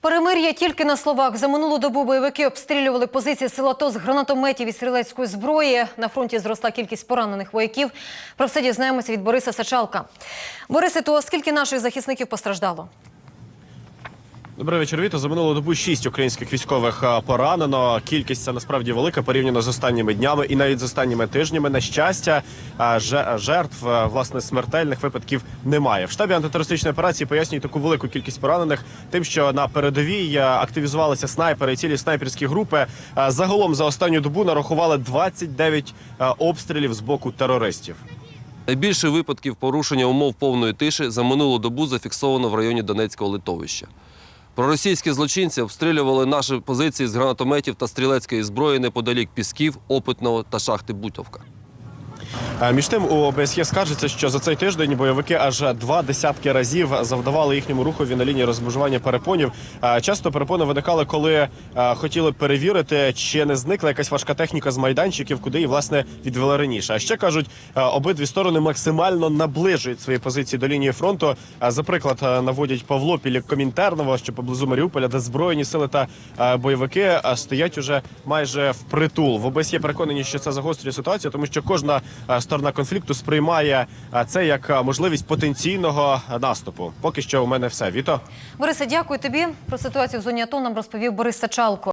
Перемир'я тільки на словах. За минулу добу бойовики обстрілювали позиції села ТО з гранатометів і стрілецької зброї. На фронті зросла кількість поранених вояків. Про все дізнаємося від Бориса Сачалка. Борисе, то скільки наших захисників постраждало? Добрий вечір, Віто. За минулу добу шість українських військових поранено. Кількість це насправді велика порівняно з останніми днями і навіть з останніми тижнями. На щастя, жертв власне смертельних випадків немає. В штабі антитерористичної операції пояснюють таку велику кількість поранених, тим, що на передовій активізувалися снайпери і цілі снайперські групи. Загалом за останню добу нарахували 29 а, обстрілів з боку терористів. Найбільше випадків порушення умов повної тиші за минулу добу зафіксовано в районі Донецького литовища. Проросійські злочинці обстрілювали наші позиції з гранатометів та стрілецької зброї неподалік Пісків, Опитного та шахти Бутовка. Між тим у ОБСЄ скаржиться, що за цей тиждень бойовики аж два десятки разів завдавали їхньому рухові на лінії розмежування перепонів. Часто перепони виникали, коли хотіли перевірити, чи не зникла якась важка техніка з майданчиків, куди її власне відвели раніше. А ще кажуть, обидві сторони максимально наближують свої позиції до лінії фронту. За приклад наводять Павло Пілік Комінтерново, що поблизу Маріуполя, де збройні сили та бойовики стоять уже майже впритул. В ОБСЄ переконані, що це загострює ситуацію, тому що кожна сторона конфлікту сприймає е, це як е, можливість потенційного е, наступу. Поки що у мене все. Віто. Борисе, дякую тобі. Про ситуацію в зоні АТО нам розповів Борис Сачалко.